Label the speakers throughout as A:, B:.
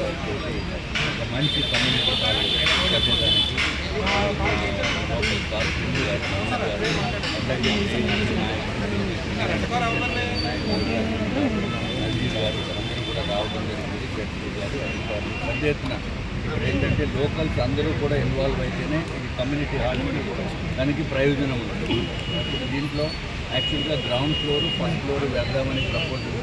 A: ఒక మంచి community hall కట్టడానికి లోకల్ గారు అట్లాగే గారు అందరూ కూడా రావడం జరిగింది గారు అధికారులు పెద్ద ఎత్తున ఏంటంటే లోకల్స్ అందరూ కూడా ఇన్వాల్వ్ అయితేనే ఇది కమ్యూనిటీ హాల్కి దానికి ప్రయోజనం ఉంటుంది దీంట్లో యాక్చువల్గా గ్రౌండ్ ఫ్లోర్ ఫస్ట్ ఫ్లోర్ వేద్దామని ప్రపోజల్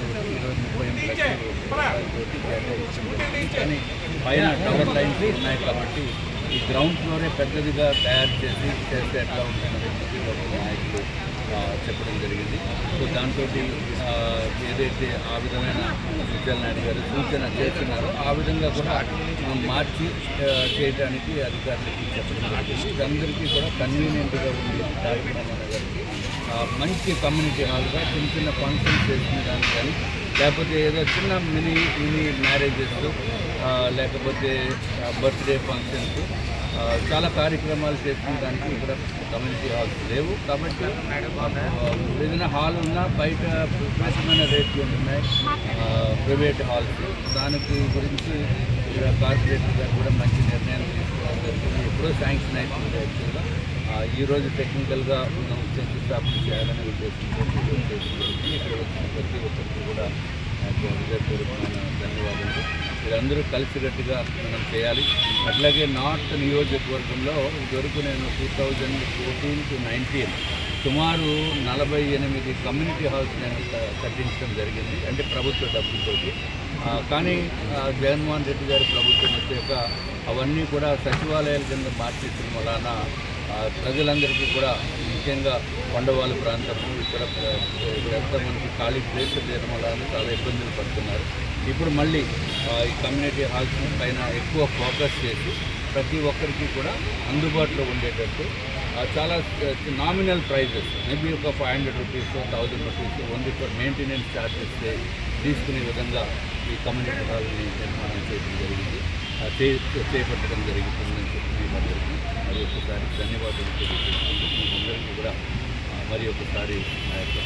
A: కానీ పైన టవర్ లైన్స్ ఉన్నాయి కాబట్టి ఈ గ్రౌండ్ ఫ్లోరే పెద్దదిగా తయారు చేసి చేస్తే ఎట్లా ఉంటుందని నాయకులు చెప్పడం జరిగింది. సో దాంతో ఏదైతే ఆ విధమైన సుజల్ నాయుడు గారు సూచన చేస్తున్నారో ఆ విధంగా కూడా మార్చి చేయడానికి అధికారులకి చెప్పడం అందరికీ కూడా కన్వీనియంట్గా ఉంది కార్యక్రమం గారికి మంచి కమ్యూనిటీ హాల్గా చిన్న చిన్న ఫంక్షన్స్ చేసుకునే దానికి కానీ లేకపోతే ఏదో చిన్న మినీ మినీ మ్యారేజెస్ లేకపోతే బర్త్డే ఫంక్షన్స్ చాలా కార్యక్రమాలు చేసుకునేదానికి ఇక్కడ కమ్యూనిటీ హాల్స్ లేవు. కాబట్టి ఏదైనా హాల్ ఉన్నా బయట విపరీతమైన రేట్లు ఉంటున్నాయి. Private halls. దానికి గురించి ఇక్కడ కార్పొరేటర్ గారు కూడా మంచి నిర్ణయం తీసుకోవడం ఎప్పుడో శాంక్షన్ అయిపోయింది యాక్చువల్గా. ఈరోజు టెక్నికల్గా మనం శంకుస్థాపన చేయాలనే ఉద్దేశంతో ఈరోజు ఇక్కడ వచ్చిన ప్రతి ఒక్కరికి కూడా నాకు హృదయపూర్వకమైన ధన్యవాదాలు వీరందరూ కలిసికట్టుగా మనం చేయాలి. అట్లాగే నార్త్ నియోజకవర్గంలో ఇదివరకు నేను two thousand fourteen to nineteen సుమారు నలభై ఎనిమిది కమ్యూనిటీ హాల్స్ నేను కట్టించడం జరిగింది. అంటే ప్రభుత్వ డబ్బులతోటి కానీ జగన్మోహన్ రెడ్డి గారి ప్రభుత్వం వచ్చాక అవన్నీ కూడా సచివాలయాల కింద మార్చేసిన వలన ప్రజలందరికీ కూడా ముఖ్యంగా కొండవాళ్ళ ప్రాంతము ఇక్కడ ఇక్కడంతా మనకి ఖాళీ ప్లేస్ చేయడం వల్ల చాలా ఇబ్బందులు పడుతున్నారు. ఇప్పుడు మళ్ళీ ఈ కమ్యూనిటీ హాల్స్ పైన ఎక్కువ ఫోకస్ చేసి ప్రతి ఒక్కరికి కూడా అందుబాటులో ఉండేటట్టు చాలా నామినల్ ప్రైజెస్ మేబీ ఒక five hundred rupees thousand rupees only for maintenance charges తీసుకునే విధంగా ఈ కమ్యూనిటీ హాల్ని నిర్మాణం చేయడం జరిగింది. ఆ, చే- చేపట్టడం జరుగుతుందని చెప్పి మేము మరి ఒకసారి ధన్యవాదాలు తెలియజేస్తున్నాను మీ అందరికీ కూడా మరి ఒకసారి నా యొక్క